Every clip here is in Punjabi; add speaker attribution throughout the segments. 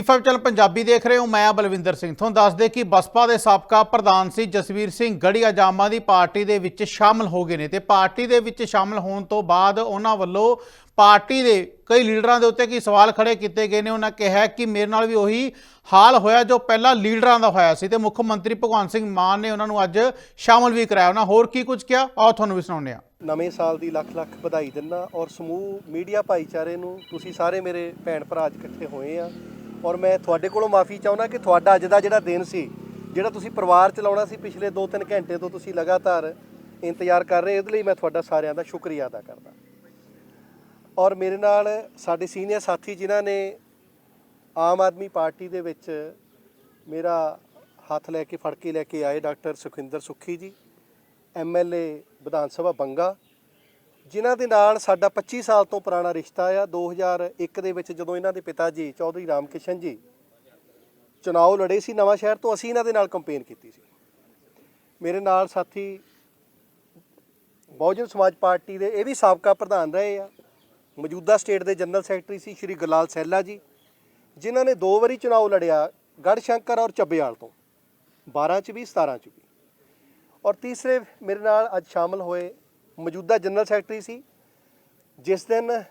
Speaker 1: B5 ਚਲ ਪੰਜਾਬੀ ਦੇਖ ਰਹੇ ਹੋ, ਮੈਂ ਬਲਵਿੰਦਰ ਸਿੰਘ। ਤੁਹਾਨੂੰ ਦੱਸ ਦੇ ਕਿ ਬਸਪਾ ਦੇ ਸਾਬਕਾ ਪ੍ਰਧਾਨ ਸੀ ਜਸਵੀਰ ਸਿੰਘ ਗੜੀਆ ਜਾਮਾ ਦੀ ਪਾਰਟੀ ਦੇ ਵਿੱਚ ਸ਼ਾਮਲ ਹੋ ਗਏ ਨੇ ਤੇ ਪਾਰਟੀ ਦੇ ਵਿੱਚ ਸ਼ਾਮਲ ਹੋਣ ਤੋਂ ਬਾਅਦ ਉਹਨਾਂ ਵੱਲੋਂ ਪਾਰਟੀ ਦੇ ਕਈ ਲੀਡਰਾਂ ਦੇ ਉੱਤੇ ਕੀ ਸਵਾਲ ਖੜੇ ਕੀਤੇ ਗਏ ਨੇ, ਉਹਨਾਂ ਕਿਹਾ ਕਿ ਮੇਰੇ ਨਾਲ ਵੀ ਉਹੀ ਹਾਲ ਹੋਇਆ ਜੋ ਪਹਿਲਾਂ ਲੀਡਰਾਂ ਦਾ ਹੋਇਆ ਸੀ ਤੇ ਮੁੱਖ ਮੰਤਰੀ ਭਗਵੰਤ ਸਿੰਘ ਮਾਨ ਨੇ ਉਹਨਾਂ ਨੂੰ ਅੱਜ ਸ਼ਾਮਲ ਵੀ ਕਰਾਇਆ। ਉਹਨਾਂ ਹੋਰ ਕੀ ਕੁਝ ਕਿਹਾ? ਆਓ ਤੁਹਾਨੂੰ ਵੀ ਸੁਣਾਉਂਦੇ ਹਾਂ।
Speaker 2: ਨਵੇਂ ਸਾਲ ਦੀ ਲੱਖ ਲੱਖ ਵਧਾਈ ਦਿੰਦਾ ਔਰ ਸਮੂਹ ਮੀਡੀਆ ਭਾਈਚਾਰੇ ਨੂੰ ਤੁਸੀਂ ਸਾਰੇ ਮੇਰੇ ਭੈਣ ਭਰਾ ਅੱਜ ਇਕੱਠੇ ਹੋਏ ਆ। ਔਰ ਮੈਂ ਤੁਹਾਡੇ ਕੋਲੋਂ ਮਾਫੀ ਚਾਹੁੰਦਾ ਕਿ ਤੁਹਾਡਾ ਅੱਜ ਦਾ ਜਿਹੜਾ ਦਿਨ ਸੀ, ਜਿਹੜਾ ਤੁਸੀਂ ਪਰਿਵਾਰ ਚਲਾਉਣਾ ਸੀ ਪਿਛਲੇ 2-3 ਘੰਟੇ ਤੋਂ ਤੁਸੀਂ ਲਗਾਤਾਰ ਇੰਤਜ਼ਾਰ ਕਰ ਰਹੇ ਇਹਦੇ ਲਈ ਮੈਂ ਤੁਹਾਡਾ ਸਾਰਿਆਂ ਦਾ ਸ਼ੁਕਰੀਆ ਅਦਾ ਕਰਦਾ। ਔਰ ਮੇਰੇ ਨਾਲ ਸਾਡੇ ਸੀਨੀਅਰ ਸਾਥੀ ਜਿਨ੍ਹਾਂ ਨੇ ਆਮ ਆਦਮੀ ਪਾਰਟੀ ਦੇ ਵਿੱਚ ਮੇਰਾ ਹੱਥ ਲੈ ਕੇ ਫੜ ਕੇ ਲੈ ਕੇ ਆਏ ਡਾਕਟਰ ਸੁਖਿੰਦਰ ਸੁੱਖੀ ਜੀ ਐਮਐਲਏ ਵਿਧਾਨ ਸਭਾ ਬੰਗਾ ਜਿਨ੍ਹਾਂ ਦੇ ਨਾਲ ਸਾਡਾ 25 ਸਾਲ ਤੋਂ ਪੁਰਾਣਾ ਰਿਸ਼ਤਾ ਆ 2001 ਦੇ ਵਿੱਚ ਜਦੋਂ ਇਹਨਾਂ ਦੇ ਪਿਤਾ ਜੀ ਚੌਧਰੀ ਰਾਮਕਿਸ਼ਨ ਜੀ ਚੁਣਾਵ ਲੜੇ ਸੀ ਨਵਾਂ ਸ਼ਹਿਰ ਤੋਂ, ਅਸੀਂ ਇਹਨਾਂ ਦੇ ਨਾਲ ਕੰਪੇਨ ਕੀਤੀ ਸੀ। ਮੇਰੇ ਨਾਲ ਸਾਥੀ ਬਹੁਜਨ ਸਮਾਜ ਪਾਰਟੀ ਦੇ, ਇਹ ਵੀ ਸਾਬਕਾ ਪ੍ਰਧਾਨ ਰਹੇ ਆ। ਮੌਜੂਦਾ ਸਟੇਟ ਦੇ ਜਨਰਲ ਸੈਕਟਰੀ ਸੀ ਸ਼੍ਰੀ ਗੁਲਾਲ ਸੈਲਾ ਜੀ, ਜਿਨ੍ਹਾਂ ਨੇ ਦੋ ਵਾਰੀ ਚੁਣਾਵ ਲੜਿਆ ਗੜਸ਼ੰਕਰ ਔਰ ਚੱਬਿਆਲ ਤੋਂ 12 ਚ ਵੀ 17 ਚ ਵੀ। ਔਰ ਤੀਸਰੇ ਮੇਰੇ ਨਾਲ ਅੱਜ ਸ਼ਾਮਲ ਹੋਏ ਮੌਜੂਦਾ ਜਨਰਲ ਸੈਕਟਰੀ ਸੀ। ਜਿਸ ਦਿਨ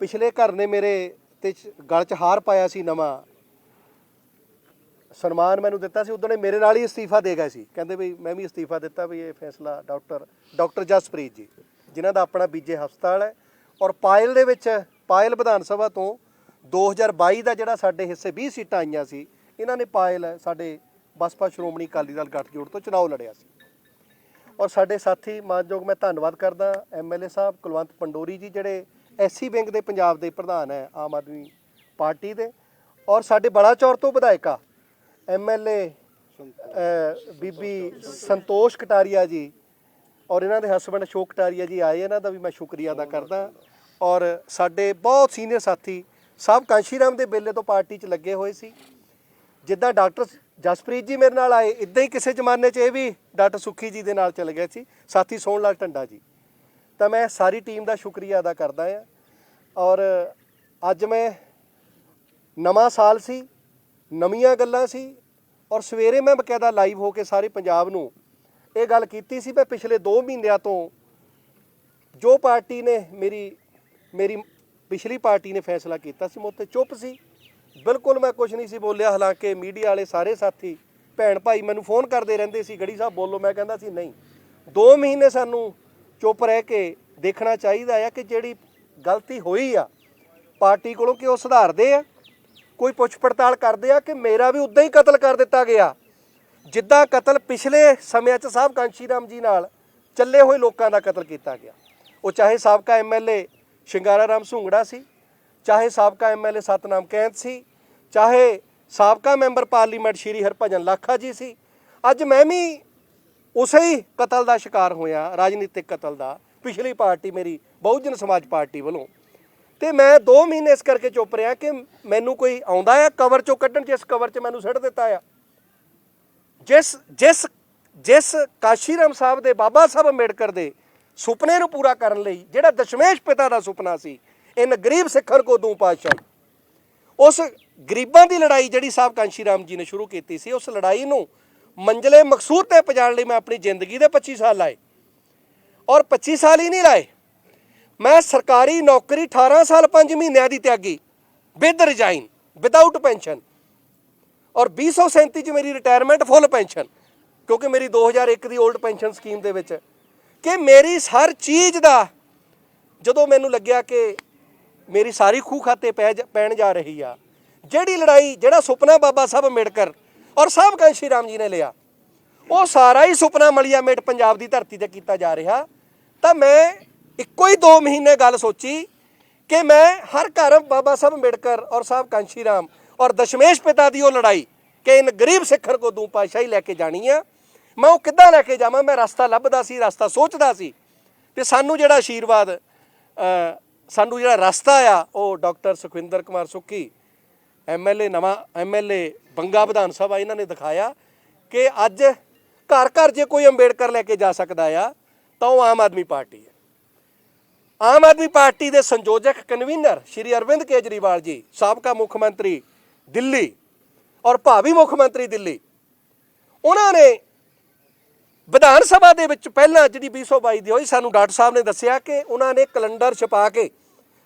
Speaker 2: ਪਿਛਲੇ ਘਰ ਨੇ ਮੇਰੇ ਤੇ ਗਲ 'ਚ ਹਾਰ ਪਾਇਆ ਸੀ ਨਵਾਂ ਸਨਮਾਨ ਮੈਨੂੰ ਦਿੱਤਾ ਸੀ, ਉਦੋਂ ਨੇ ਮੇਰੇ ਨਾਲ ਹੀ ਅਸਤੀਫਾ ਦੇ ਗਏ ਸੀ। ਕਹਿੰਦੇ ਵੀ ਮੈਂ ਵੀ ਅਸਤੀਫਾ ਦਿੱਤਾ ਵੀ ਇਹ ਫੈਸਲਾ ਡਾਕਟਰ ਡਾਕਟਰ ਜਸਪ੍ਰੀਤ ਜੀ, ਜਿਨ੍ਹਾਂ ਦਾ ਆਪਣਾ ਬੀਜੇ ਹਸਪਤਾਲ ਹੈ। ਔਰ ਪਾਇਲ ਦੇ ਵਿੱਚ, ਪਾਇਲ ਵਿਧਾਨ ਸਭਾ ਤੋਂ 2022 ਦਾ ਜਿਹੜਾ ਸਾਡੇ ਹਿੱਸੇ 20 ਸੀਟਾਂ ਆਈਆਂ ਸੀ, ਇਹਨਾਂ ਨੇ ਪਾਇਲ ਸਾਡੇ ਬਸਪਾ ਸ਼੍ਰੋਮਣੀ ਅਕਾਲੀ ਦਲ ਗੱਠਜੋੜ ਤੋਂ ਚੁਣਾਵ ਲੜਿਆ ਸੀ। ਔਰ ਸਾਡੇ ਸਾਥੀ ਮਾਨਯੋਗ ਮੈਂ ਧੰਨਵਾਦ ਕਰਦਾ ਐਮਐਲਏ ਸਾਹਿਬ, ਕੁਲਵੰਤ ਪੰਡੋਰੀ ਜੀ, ਜਿਹੜੇ ਐਸਸੀ ਬੈਂਕ ਦੇ ਪੰਜਾਬ ਦੇ ਪ੍ਰਧਾਨ ਹੈ, ਆਮ ਆਦਮੀ ਪਾਰਟੀ ਦੇ। ਔਰ ਸਾਡੇ ਬਲਾਚੌਰ ਤੋਂ ਵਿਧਾਇਕਾ ਐਮਐਲਏ ਬੀਬੀ ਸੰਤੋਸ਼ ਕਟਾਰੀਆ ਜੀ, ਔਰ ਇਹਨਾਂ ਦੇ ਹਸਬੰਡ ਅਸ਼ੋਕ ਕਟਾਰੀਆ ਜੀ ਆਏ, ਇਹਨਾਂ ਦਾ ਵੀ ਮੈਂ ਸ਼ੁਕਰੀਆ ਅਦਾ ਕਰਦਾ। ਔਰ ਸਾਡੇ ਬਹੁਤ ਸੀਨੀਅਰ ਸਾਥੀ, ਸਭ ਕਾਂਸ਼ੀਰਾਮ ਦੇ ਬੇਲੇ ਤੋਂ ਪਾਰਟੀ 'ਚ ਲੱਗੇ ਹੋਏ ਸੀ। ਜਿੱਦਾਂ ਡਾਕਟਰ ਜਸਪ੍ਰੀਤ ਜੀ ਮੇਰੇ ਨਾਲ ਆਏ ਇਦਾਂ ਹੀ ਕਿਸੇ ਜ਼ਮਾਨੇ 'ਚ ਇਹ ਵੀ ਡਾਕਟਰ ਸੁੱਖੀ ਜੀ ਦੇ ਨਾਲ ਚਲੇ ਗਏ ਸੀ। ਸਾਥੀ ਸੋਹਣ ਲਾਲ ਟੰਡਾ ਜੀ। ਤਾਂ ਮੈਂ ਸਾਰੀ ਟੀਮ ਦਾ ਸ਼ੁਕਰੀਆ ਅਦਾ ਕਰਦਾ ਹਾਂ ਔਰ ਅੱਜ ਮੈਂ ਨਵਾਂ ਸਾਲ ਸੀ, ਨਵੀਆਂ ਗੱਲਾਂ ਸੀ ਔਰ ਸਵੇਰੇ ਮੈਂ ਬਕਾਇਦਾ ਲਾਈਵ ਹੋ ਕੇ ਸਾਰੇ ਪੰਜਾਬ ਨੂੰ ਇਹ ਗੱਲ ਕੀਤੀ ਸੀ ਮੈਂ ਪਿਛਲੇ 2 ਮਹੀਨਿਆਂ ਤੋਂ, ਜੋ ਪਾਰਟੀ ਨੇ ਮੇਰੀ ਮੇਰੀ ਪਿਛਲੀ ਪਾਰਟੀ ਨੇ ਫੈਸਲਾ ਕੀਤਾ ਸੀ, ਮੈਂ ਉੱਤੇ ਚੁੱਪ ਸੀ। ਬਿਲਕੁਲ ਮੈਂ ਕੁਝ ਨਹੀਂ ਸੀ ਬੋਲਿਆ, ਹਾਲਾਂਕਿ ਮੀਡੀਆ ਵਾਲੇ ਸਾਰੇ ਸਾਥੀ ਭੈਣ ਭਾਈ ਮੈਨੂੰ ਫੋਨ ਕਰਦੇ ਰਹਿੰਦੇ ਸੀ, ਗੜੀ ਸਾਹਿਬ ਬੋਲੋ, ਮੈਂ ਕਹਿੰਦਾ ਸੀ ਨਹੀਂ। 2 ਮਹੀਨੇ ਸਾਨੂੰ ਚੁੱਪ ਰਹਿ ਕੇ ਦੇਖਣਾ ਚਾਹੀਦਾ ਆ ਕਿ ਜਿਹੜੀ ਗਲਤੀ ਹੋਈ ਆ, ਪਾਰਟੀ ਕੋਲੋਂ ਕਿ ਉਹ ਸੁਧਾਰਦੇ ਆ? ਕੋਈ ਪੁੱਛ ਪੜਤਾਲ ਕਰਦੇ ਆ ਕਿ ਮੇਰਾ ਵੀ ਉਦਾਂ ਹੀ ਕਤਲ ਕਰ ਦਿੱਤਾ ਗਿਆ? ਜਿੱਦਾਂ ਕਤਲ ਪਿਛਲੇ ਸਮਿਆਂ 'ਚ ਸਾਹਿਬ ਕਾਂਸ਼ੀ ਰਾਮ ਜੀ ਨਾਲ ਚੱਲੇ ਹੋਏ ਲੋਕਾਂ ਦਾ ਕਤਲ ਕੀਤਾ ਗਿਆ। ਉਹ ਚਾਹੇ ਸਾਬਕਾ ਐਮਐਲਏ ਸ਼ਿੰਗਾਰਾ ਰਾਮ ਸੁੰਗੜਾ ਸੀ ਚਾਹੇ ਸਾਬਕਾ ਐਮਐਲਏ ਸਤਨਾਮ ਕੈਂਤ ਸੀ, ਚਾਹੇ ਸਾਬਕਾ ਮੈਂਬਰ ਪਾਰਲੀਮੈਂਟ ਸ਼੍ਰੀ ਹਰਭਜਨ ਲਾਖਾ ਜੀ ਸੀ, ਅੱਜ ਮੈਂ ਵੀ ਉਸੇ ਹੀ ਕਤਲ ਦਾ ਸ਼ਿਕਾਰ ਹੋਇਆ, ਰਾਜਨੀਤਿਕ ਕਤਲ ਦਾ, ਪਿਛਲੀ ਪਾਰਟੀ ਮੇਰੀ, ਬਹੁਜਨ ਸਮਾਜ ਪਾਰਟੀ ਵੱਲੋਂ। ਤੇ ਮੈਂ 2 ਮਹੀਨੇ ਇਸ ਕਰਕੇ ਚੁੱਪ ਰਿਹਾ ਕਿ ਮੈਨੂੰ ਕੋਈ ਆਉਂਦਾ ਆ ਕਵਰ ਚੋਂ ਕੱਢਣ, ਜਿਸ ਕਵਰ 'ਚ ਮੈਨੂੰ ਸਿੱਟ ਦਿੱਤਾ ਆ। ਜਿਸ ਜਿਸ ਜਿਸ ਕਾਸ਼ੀਰਾਮ ਸਾਹਿਬ ਦੇ ਬਾਬਾ ਸਾਹਿਬ ਅੰਬੇਡਕਰ ਦੇ ਸੁਪਨੇ ਨੂੰ ਪੂਰਾ ਕਰਨ ਲਈ, ਜਿਹੜਾ ਦਸ਼ਮੇਸ਼ ਪਿਤਾ ਦਾ ਸੁਪਨਾ ਸੀ ਇਨ ਗਰੀਬ ਸਿੱਖਣ ਕੋ ਦੂੰ ਪਾਤਸ਼ਾਹ। ਉਸ ਗਰੀਬਾਂ ਦੀ ਲੜਾਈ ਜਿਹੜੀ ਸਾਹਿਬ ਕਾਂਸ਼ੀ ਰਾਮ ਜੀ ਨੇ ਸ਼ੁਰੂ ਕੀਤੀ ਸੀ, ਉਸ ਲੜਾਈ ਨੂੰ ਮੰਜ਼ਲੇ ਮਕਸੂਦ ਤੇ ਪਹੁੰਚਾਉਣ ਲਈ ਮੈਂ ਆਪਣੀ ਜ਼ਿੰਦਗੀ ਦੇ 25 ਸਾਲ ਲਾਏ। ਔਰ 25 ਸਾਲ ਹੀ ਨਹੀਂ ਲਾਏ, ਮੈਂ ਸਰਕਾਰੀ ਨੌਕਰੀ 18 ਸਾਲ 5 ਮਹੀਨਿਆਂ ਦੀ ਤਿਆਗੀ, ਵਿਦ ਰਿਜ਼ਾਈਨ ਵਿਦਆਊਟ ਪੈਨਸ਼ਨ ਔਰ 237 ਚ ਮੇਰੀ ਰਿਟਾਇਰਮੈਂਟ ਫੁੱਲ ਪੈਨਸ਼ਨ ਕਿਉਂਕਿ ਮੇਰੀ 2001 ਦੀ 올ਡ ਪੈਨਸ਼ਨ ਸਕੀਮ ਦੇ ਵਿੱਚ। ਕਿ ਮੇਰੀ ਹਰ ਚੀਜ਼ ਦਾ ਜਦੋਂ ਮੈਨੂੰ ਲੱਗਿਆ ਕਿ ਮੇਰੀ ਸਾਰੀ ਖੂਹ ਖਾਤੇ ਪੈ ਜਾ- ਪੈਣ ਜਾ ਰਹੀ ਆ। ਜਿਹੜੀ ਲੜਾਈ, ਜਿਹੜਾ ਸੁਪਨਾ ਬਾਬਾ ਸਾਹਿਬ ਅੰਬੇਡਕਰ ਔਰ ਸਾਹਿਬ ਕਾਂਸ਼ੀ ਰਾਮ ਜੀ ਨੇ ਲਿਆ, ਉਹ ਸਾਰਾ ਹੀ ਸੁਪਨਾ ਮਲੀਆ ਮੇਟ ਪੰਜਾਬ ਦੀ ਧਰਤੀ ਤੇ ਕੀਤਾ ਜਾ ਰਿਹਾ। ਤਾਂ ਮੈਂ ਇੱਕੋ ਹੀ 2 ਮਹੀਨੇ ਗੱਲ ਸੋਚੀ ਕਿ ਮੈਂ ਹਰ ਘਰ ਬਾਬਾ ਸਾਹਿਬ ਅੰਬੇਡਕਰ ਔਰ ਸਾਹਿਬ ਕਾਂਸ਼ੀ ਰਾਮ ਔਰ ਦਸ਼ਮੇਸ਼ ਪਿਤਾ ਦੀ ਉਹ ਲੜਾਈ ਕਿ ਇਨ ਗਰੀਬ ਸਿੱਖਰ ਕੋ ਦੂੰ ਪਾਸ਼ਾਹੀ ਲੈ ਕੇ ਜਾਣੀ ਆ। ਮੈਂ ਉਹ ਕਿੱਦਾਂ ਲੈ ਕੇ ਜਾਵਾਂ? ਮੈਂ ਰਸਤਾ ਲੱਭਦਾ ਸੀ, ਰਸਤਾ ਸੋਚਦਾ ਸੀ। ਤੇ ਸਾਨੂੰ ਜਿਹੜਾ ਆਸ਼ੀਰਵਾਦ ਸਾਨੂੰ ਜਿਹੜਾ ਰਸਤਾ ਆ, ਉਹ ਡਾਕਟਰ ਸੁਖਵਿੰਦਰ ਕੁਮਾਰ ਸੁੱਖੀ ਐਮਐਲਏ ਨਵਾਂ ਐਮਐਲਏ ਬੰਗਾ ਵਿਧਾਨ ਸਭਾ ਇਹਨਾਂ ਨੇ ਦਿਖਾਇਆ ਕਿ ਅੱਜ ਘਰ ਘਰ ਜੇ ਕੋਈ ਅੰਬੇਡਕਰ ਲੈ ਕੇ ਜਾ ਸਕਦਾ ਆ, ਤਾਂ ਉਹ ਆਮ ਆਦਮੀ ਪਾਰਟੀ ਹੈ। ਆਮ ਆਦਮੀ ਪਾਰਟੀ ਦੇ ਸੰਯੋਜਕ ਕਨਵੀਨਰ ਸ਼੍ਰੀ ਅਰਵਿੰਦ ਕੇਜਰੀਵਾਲ ਜੀ, ਸਾਬਕਾ ਮੁੱਖ ਮੰਤਰੀ ਦਿੱਲੀ ਔਰ ਭਾਵੀ ਮੁੱਖ ਮੰਤਰੀ ਦਿੱਲੀ, ਉਹਨਾਂ ਨੇ ਵਿਧਾਨ ਸਭਾ ਦੇ ਵਿੱਚ ਪਹਿਲਾਂ ਜਿਹੜੀ 2022 ਦੀ ਹੋਈ, ਸਾਨੂੰ ਡਾਕਟਰ ਸਾਹਿਬ ਨੇ ਦੱਸਿਆ ਕਿ ਉਹਨਾਂ ਨੇ ਕੈਲੰਡਰ ਛਪਾ ਕੇ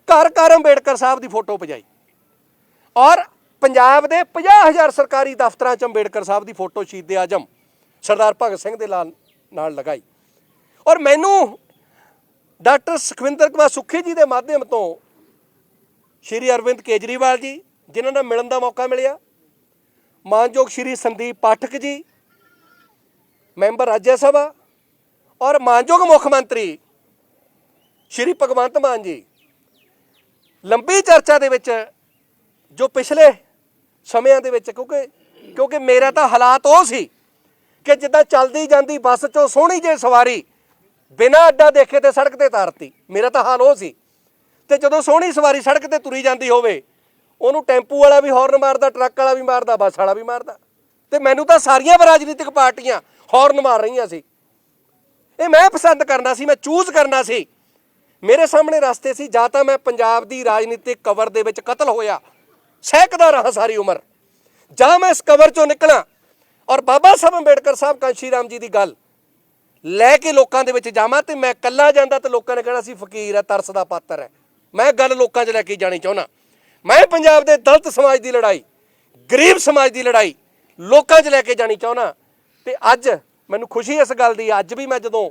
Speaker 2: ਘਰ ਘਰ ਅੰਬੇਡਕਰ ਸਾਹਿਬ ਦੀ ਫੋਟੋ ਪਜਾਈ ਔਰ ਪੰਜਾਬ ਦੇ 50000 ਸਰਕਾਰੀ ਦਫ਼ਤਰਾਂ 'ਚ ਅੰਬੇਡਕਰ ਸਾਹਿਬ ਦੀ ਫੋਟੋ ਸ਼ਹੀਦ ਆਜਮ, ਸਰਦਾਰ ਭਗਤ ਸਿੰਘ ਦੇ ਨਾਲ ਨਾਲ ਲਗਾਈ। ਔਰ ਮੈਨੂੰ ਡਾਕਟਰ ਸੁਖਵਿੰਦਰ ਕੁਮਾਰ ਸੁੱਖੀ ਜੀ ਦੇ ਮਾਧਿਅਮ ਤੋਂ ਸ਼੍ਰੀ ਅਰਵਿੰਦ ਕੇਜਰੀਵਾਲ ਜੀ, ਜਿਨ੍ਹਾਂ ਨਾਲ ਮਿਲਣ ਦਾ ਮੌਕਾ ਮਿਲਿਆ। ਮਾਨਯੋਗ ਸ਼੍ਰੀ ਸੰਦੀਪ ਪਾਠਕ ਜੀ, ਮੈਂਬਰ ਰਾਜ ਸਭਾ, ਔਰ ਮਾਨਯੋਗ ਮੁੱਖ ਮੰਤਰੀ ਸ਼੍ਰੀ ਭਗਵੰਤ ਮਾਨ ਜੀ ਲੰਬੀ ਚਰਚਾ ਦੇ ਵਿੱਚ ਜੋ ਪਿਛਲੇ ਸਮਿਆਂ ਦੇ ਵਿੱਚ, ਕਿਉਂਕਿ ਕਿਉਂਕਿ ਮੇਰਾ ਤਾਂ ਹਾਲਾਤ ਉਹ ਸੀ ਕਿ ਜਿੱਦਾਂ ਚੱਲਦੀ ਜਾਂਦੀ ਬੱਸ 'ਚੋਂ ਸੋਹਣੀ ਜਿਹੀ ਸਵਾਰੀ ਬਿਨਾਂ ਅੱਡਾ ਦੇਖੇ ਤੇ ਸੜਕ ਤੇ ਤਾਰਤੀ। ਮੇਰਾ ਤਾਂ ਹਾਲ ਉਹ ਸੀ। ਤੇ ਜਦੋਂ ਸੋਹਣੀ ਸਵਾਰੀ ਸੜਕ ਤੇ ਤੁਰੀ ਜਾਂਦੀ ਹੋਵੇ, ਉਹਨੂੰ ਟੈਂਪੂ ਵਾਲਾ ਵੀ ਹਾਰਨ ਮਾਰਦਾ, ਟਰੱਕ ਵਾਲਾ ਵੀ ਮਾਰਦਾ, ਬੱਸ ਵਾਲਾ ਵੀ ਮਾਰਦਾ। ਤੇ ਮੈਨੂੰ ਤਾਂ ਸਾਰੀਆਂ ਰਾਜਨੀਤਿਕ ਪਾਰਟੀਆਂ ਹਾਰਨ ਮਾਰ ਰਹੀਆਂ ਸੀ। ਇਹ ਮੈਂ ਪਸੰਦ ਕਰਨਾ ਸੀ, ਮੈਂ ਚੂਜ਼ ਕਰਨਾ ਸੀ ਮੇਰੇ ਸਾਹਮਣੇ ਰਸਤੇ ਸੀ, ਜਾਂ ਤਾਂ ਮੈਂ ਪੰਜਾਬ ਦੀ ਰਾਜਨੀਤਿਕ ਕਵਰ ਦੇ ਵਿੱਚ ਕਤਲ ਹੋਇਆ। ਸਹਿਕਦਾ ਰਹਾ ਸਾਰੀ ਉਮਰ। ਜਾਂ ਮੈਂ ਇਸ ਕਵਰ ਚੋਂ ਨਿਕਲਾਂ। ਔਰ ਬਾਬਾ ਸਾਹਿਬ ਅੰਬੇਡਕਰ ਸਾਹਿਬ ਕਾਂਸ਼ੀ ਰਾਮ ਜੀ ਦੀ ਗੱਲ ਲੈ ਕੇ ਲੋਕਾਂ ਦੇ ਵਿੱਚ ਜਾਵਾਂ ਤੇ ਮੈਂ ਇਕੱਲਾ ਜਾਂਦਾ ਤੇ ਲੋਕਾਂ ਨੇ ਕਹਿਣਾ ਸੀ, ਫਕੀਰ ਹੈ, ਤਰਸ ਦਾ ਪਾਤਰ ਹੈ। ਮੈਂ ਗੱਲ ਲੋਕਾਂ 'ਚ ਲੈ ਕੇ ਜਾਣੀ ਚਾਹੁੰਦਾ। ਮੈਂ ਪੰਜਾਬ ਦੇ ਦਲਿਤ ਸਮਾਜ ਦੀ ਲੜਾਈ, ਗਰੀਬ ਸਮਾਜ ਦੀ ਲੜਾਈ ਲੋਕਾਂ 'ਚ ਲੈ ਕੇ ਜਾਣੀ ਚਾਹੁੰਦਾ। ਤੇ ਅੱਜ ਮੈਨੂੰ ਖੁਸ਼ੀ ਇਸ ਗੱਲ ਦੀ, ਅੱਜ ਵੀ ਮੈਂ ਜਦੋਂ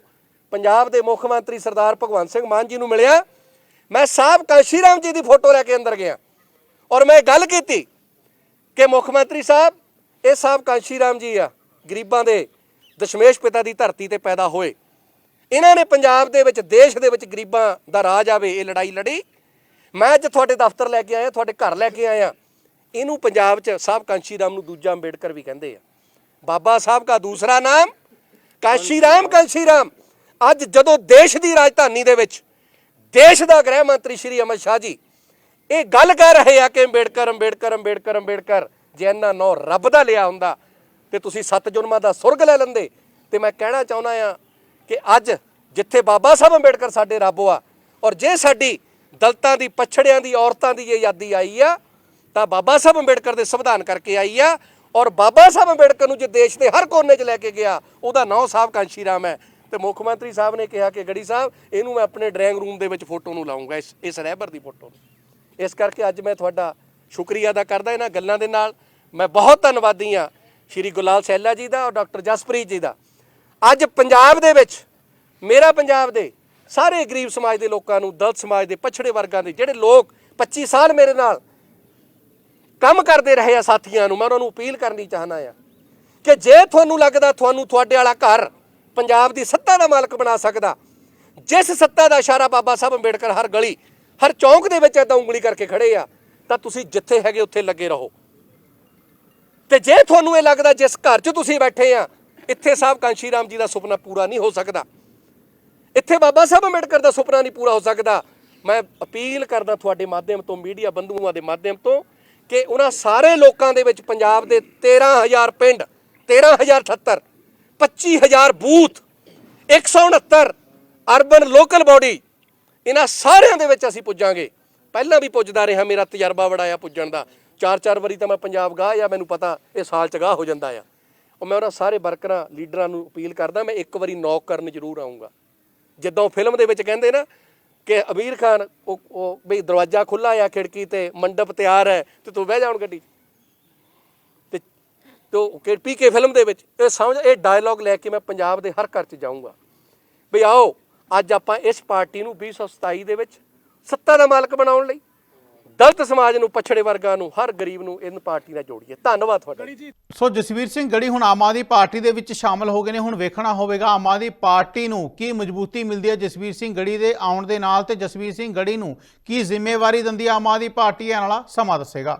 Speaker 2: ਪੰਜਾਬ ਦੇ ਮੁੱਖ ਮੰਤਰੀ ਸਰਦਾਰ ਭਗਵੰਤ ਸਿੰਘ ਮਾਨ ਜੀ ਨੂੰ ਮਿਲਿਆ। ਮੈਂ ਸਾਹਿਬ ਕਾਂਸ਼ੀ ਰਾਮ ਜੀ ਦੀ ਫੋਟੋ ਲੈ ਕੇ ਅੰਦਰ ਗਿਆ। ਔਰ ਮੈਂ ਗੱਲ ਕੀਤੀ ਕਿ ਮੁੱਖ ਮੰਤਰੀ ਸਾਹਿਬ ਇਹ ਸਾਹਿਬ ਕਾਂਸ਼ੀ ਰਾਮ ਜੀ ਆ, ਗਰੀਬਾਂ ਦੇ ਦਸ਼ਮੇਸ਼ ਪਿਤਾ ਦੀ ਧਰਤੀ ਤੇ ਪੈਦਾ ਹੋਏ। ਇਹਨਾਂ ਨੇ ਪੰਜਾਬ ਦੇ ਵਿੱਚ, ਦੇਸ਼ ਦੇ ਵਿੱਚ ਗਰੀਬਾਂ ਦਾ ਰਾਜ ਆਵੇ, ਇਹ ਲੜਾਈ ਲੜੀ। ਮੈਂ ਅੱਜ ਤੁਹਾਡੇ ਦਫ਼ਤਰ ਲੈ ਕੇ ਆਇਆ, ਤੁਹਾਡੇ ਘਰ ਲੈ ਕੇ ਆਇਆ। ਇਹਨੂੰ ਪੰਜਾਬ 'ਚ ਸਾਹਿਬ ਕਾਂਸ਼ੀ ਰਾਮ ਨੂੰ ਦੂਜਾ ਅੰਬੇਡਕਰ ਵੀ ਕਹਿੰਦੇ ਆ। ਬਾਬਾ ਸਾਹਿਬ ਦਾ ਦੂਸਰਾ ਨਾਮ ਕਾਂਸ਼ੀ ਰਾਮ ਕਾਂਸ਼ੀ ਰਾਮ ਅੱਜ ਜਦੋਂ ਦੇਸ਼ ਦੀ ਰਾਜਧਾਨੀ ਦੇ ਵਿੱਚ ਦੇਸ਼ ਦਾ ਗ੍ਰਹਿ ਮੰਤਰੀ ਸ਼੍ਰੀ ਅਮਿਤ ਸ਼ਾਹ ਜੀ ਇਹ ਗੱਲ ਕਹਿ ਰਹੇ ਆ ਕਿ ਅੰਬੇਡਕਰ ਅੰਬੇਡਕਰ ਅੰਬੇਡਕਰ ਅੰਬੇਡਕਰ, ਜੇ ਇਹਨਾਂ ਨਾਂ ਰੱਬ ਦਾ ਲਿਆ ਹੁੰਦਾ ਤੇ ਤੁਸੀਂ ਸੱਤ ਜੁਨਮਾਂ ਦਾ ਸੁਰਗ ਲੈ ਲੈਂਦੇ, ਤੇ ਮੈਂ ਕਹਿਣਾ ਚਾਹੁੰਦਾ ਆ ਕਿ ਅੱਜ ਜਿੱਥੇ ਬਾਬਾ ਸਾਹਿਬ ਅੰਬੇਡਕਰ ਸਾਡੇ ਰੱਬ ਆ ਔਰ ਜੇ ਸਾਡੀ ਦਲਤਾਂ ਦੀ, ਪਛੜਿਆਂ ਦੀ, ਔਰਤਾਂ ਦੀ ਇਹ ਆਜ਼ਾਦੀ ਆਈ ਆ, ਤਾਂ ਬਾਬਾ ਸਾਹਿਬ ਅੰਬੇਡਕਰ ਦੇ ਸੰਵਿਧਾਨ ਕਰਕੇ ਆਈ ਆ ਔਰ ਬਾਬਾ ਸਾਹਿਬ ਅੰਬੇਡਕਰ ਨੂੰ ਜੇ ਦੇਸ਼ ਦੇ ਹਰ ਕੋਨੇ 'ਚ ਲੈ ਕੇ ਗਿਆ, ਉਹਦਾ ਨਾਂ ਸਾਹਿਬ ਕਾਂਸ਼ੀ ਰਾਮ ਹੈ। ਤੇ ਮੁੱਖ ਮੰਤਰੀ ਸਾਹਿਬ ਨੇ ਕਿਹਾ ਕਿ ਗੜੀ ਸਾਹਿਬ, ਇਹਨੂੰ ਮੈਂ ਆਪਣੇ ਡਰਾਇੰਗ ਰੂਮ ਦੇ ਵਿੱਚ ਫੋਟੋ ਨੂੰ ਲਾਉਂਗਾ, ਇਸ ਇਸ ਰਹਿਬਰ ਦੀ ਫੋਟੋ ਨੂੰ। ਇਸ ਕਰਕੇ ਅੱਜ ਮੈਂ ਤੁਹਾਡਾ ਸ਼ੁਕਰੀਆ ਅਦਾ ਕਰਦਾ ਇਹਨਾਂ ਗੱਲਾਂ ਦੇ ਨਾਲ। ਮੈਂ ਬਹੁਤ ਧੰਨਵਾਦੀ ਹਾਂ ਸ਼੍ਰੀ ਗੁਲਾਲ ਸੈਲਾ ਜੀ ਦਾ ਔਰ ਡਾਕਟਰ ਜਸਪ੍ਰੀਤ ਜੀ ਦਾ। ਅੱਜ ਪੰਜਾਬ ਦੇ ਵਿੱਚ, ਮੇਰਾ ਪੰਜਾਬ ਦੇ ਸਾਰੇ ਗਰੀਬ ਸਮਾਜ ਦੇ ਲੋਕਾਂ ਨੂੰ, ਦਲਿਤ ਸਮਾਜ ਦੇ ਪਛੜੇ ਵਰਗਾਂ ਦੇ ਜਿਹੜੇ ਲੋਕ 25 ਸਾਲ ਮੇਰੇ ਨਾਲ ਕੰਮ ਕਰਦੇ ਰਹੇ ਆ ਸਾਥੀਆਂ ਨੂੰ, ਮੈਂ ਉਹਨਾਂ ਨੂੰ ਅਪੀਲ ਕਰਨੀ ਚਾਹਨਾ ਆ ਕਿ ਜੇ ਤੁਹਾਨੂੰ ਲੱਗਦਾ ਤੁਹਾਨੂੰ ਤੁਹਾਡੇ ਵਾਲਾ ਘਰ ਪੰਜਾਬ ਦੀ ਸੱਤਾ ਦਾ ਮਾਲਕ ਬਣਾ ਸਕਦਾ। ਜਿਸ ਸੱਤਾ ਦਾ ਇਸ਼ਾਰਾ ਬਾਬਾ ਸਾਹਿਬ ਅੰਬੇਡਕਰ ਹਰ ਗਲੀ, ਹਰ ਚੌਂਕ ਦੇ ਵਿੱਚ ਏਦਾਂ ਉਂਗਲੀ ਕਰਕੇ ਖੜੇ ਆ, ਤਾਂ ਤੁਸੀਂ ਜਿੱਥੇ ਹੈਗੇ ਉੱਥੇ ਲੱਗੇ ਰਹੋ। ਤੇ ਜੇ ਤੁਹਾਨੂੰ ਇਹ ਲੱਗਦਾ ਜਿਸ ਘਰ 'ਚ ਤੁਸੀਂ ਬੈਠੇ ਆ, ਇੱਥੇ ਸਾਹਿਬ ਕਾਂਸ਼ੀ ਰਾਮ ਜੀ ਦਾ ਸੁਪਨਾ ਪੂਰਾ ਨਹੀਂ ਹੋ ਸਕਦਾ। ਇੱਥੇ ਬਾਬਾ ਸਾਹਿਬ ਅੰਬੇਡਕਰ ਦਾ ਸੁਪਨਾ ਨਹੀਂ ਪੂਰਾ ਹੋ ਸਕਦਾ। ਮੈਂ ਅਪੀਲ ਕਰਦਾ ਤੁਹਾਡੇ ਮਾਧਿਅਮ ਤੋਂ, ਮੀਡੀਆ ਬੰਧੂਆਂ ਦੇ ਮਾਧਿਅਮ ਤੋਂ, ਕਿ ਉਹਨਾਂ ਸਾਰੇ ਲੋਕਾਂ ਦੇ ਵਿੱਚ ਪੰਜਾਬ ਦੇ 13000 ਪਿੰਡ 13078 25000 ਬੂਥ 169 ਅਰਬਨ ਲੋਕਲ ਬਾਡੀ, ਇਹਨਾਂ ਸਾਰਿਆਂ ਦੇ ਵਿੱਚ ਅਸੀਂ ਪੁੱਜਾਂਗੇ। ਪਹਿਲਾਂ ਵੀ ਪੁੱਜਦਾ ਰਿਹਾ ਮੇਰਾ ਤਜਰਬਾ ਬੜਾ ਪੁੱਜਣ ਦਾ। ਚਾਰ ਚਾਰ ਵਾਰੀ ਤਾਂ ਮੈਂ ਪੰਜਾਬ ਗਾਹ ਆ ਮੈਨੂੰ ਪਤਾ ਇਹ ਸਾਲ ਚ ਗਾਹ ਹੋ ਜਾਂਦਾ ਆ। ਉਹ ਮੈਂ ਉਹਨਾਂ ਸਾਰੇ ਵਰਕਰਾਂ, ਲੀਡਰਾਂ ਨੂੰ ਅਪੀਲ ਕਰਦਾ, ਮੈਂ ਇੱਕ ਵਾਰੀ ਨੌਕ ਕਰਨ ਜ਼ਰੂਰ ਆਉਂਗਾ ਜਿੱਦਾਂ ਫਿਲਮ ਦੇ ਵਿੱਚ ਕਹਿੰਦੇ ਨਾ ਕਿ ਅਮੀਰ ਖਾਨ, ਉਹ ਉਹ ਬਈ ਦਰਵਾਜ਼ਾ ਖੁੱਲਾ ਆ ਖਿੜਕੀ ਤੇ, ਮੰਡਪ ਤਿਆਰ ਹੈ ਤੇ ਤੂੰ ਬਹਿ ਜਾ ਗੱਡੀ ਤੋ ਕਿ ਪੀਕੇ ਫਿਲਮ ਦੇ ਵਿੱਚ, ਇਹ ਸਮਝ, ਇਹ ਡਾਇਲੌਗ ਲੈ ਕੇ ਮੈਂ ਪੰਜਾਬ ਦੇ ਹਰ ਘਰ 'ਚ ਜਾਊਂਗਾ। ਵੀ ਆਓ, ਅੱਜ ਆਪਾਂ ਇਸ ਪਾਰਟੀ ਨੂੰ 2027 ਦੇ ਵਿੱਚ ਸੱਤਾ ਦਾ ਮਾਲਕ ਬਣਾਉਣ ਲਈ, ਦਲਿਤ ਸਮਾਜ ਨੂੰ, ਪਛੜੇ ਵਰਗਾਂ ਨੂੰ, ਹਰ ਗਰੀਬ ਨੂੰ ਇਹਨਾਂ ਪਾਰਟੀ ਨਾਲ ਜੋੜੀਏ। ਧੰਨਵਾਦ ਤੁਹਾਡਾ।
Speaker 1: ਸੋ ਜਸਵੀਰ ਸਿੰਘ ਗੜੀ, ਹੁਣ ਆਮ ਆਦਮੀ ਪਾਰਟੀ ਦੇ ਵਿੱਚ ਸ਼ਾਮਲ ਹੋ ਗਏ ਨੇ, ਹੁਣ ਵੇਖਣਾ ਹੋਵੇਗਾ ਆਮ ਆਦਮੀ ਪਾਰਟੀ ਨੂੰ ਕੀ ਮਜ਼ਬੂਤੀ ਮਿਲਦੀ ਹੈ ਜਸਵੀਰ ਸਿੰਘ ਗੜੀ ਦੇ ਆਉਣ ਦੇ ਨਾਲ, ਤੇ ਜਸਵੀਰ ਸਿੰਘ ਗੜੀ ਨੂੰ ਕੀ ਜ਼ਿੰਮੇਵਾਰੀ ਦਿੰਦੀ ਹੈ ਆਮ ਆਦਮੀ ਪਾਰਟੀ ਆਉਣ ਵਾਲਾ ਸਮਾਂ ਦੱਸੇਗਾ।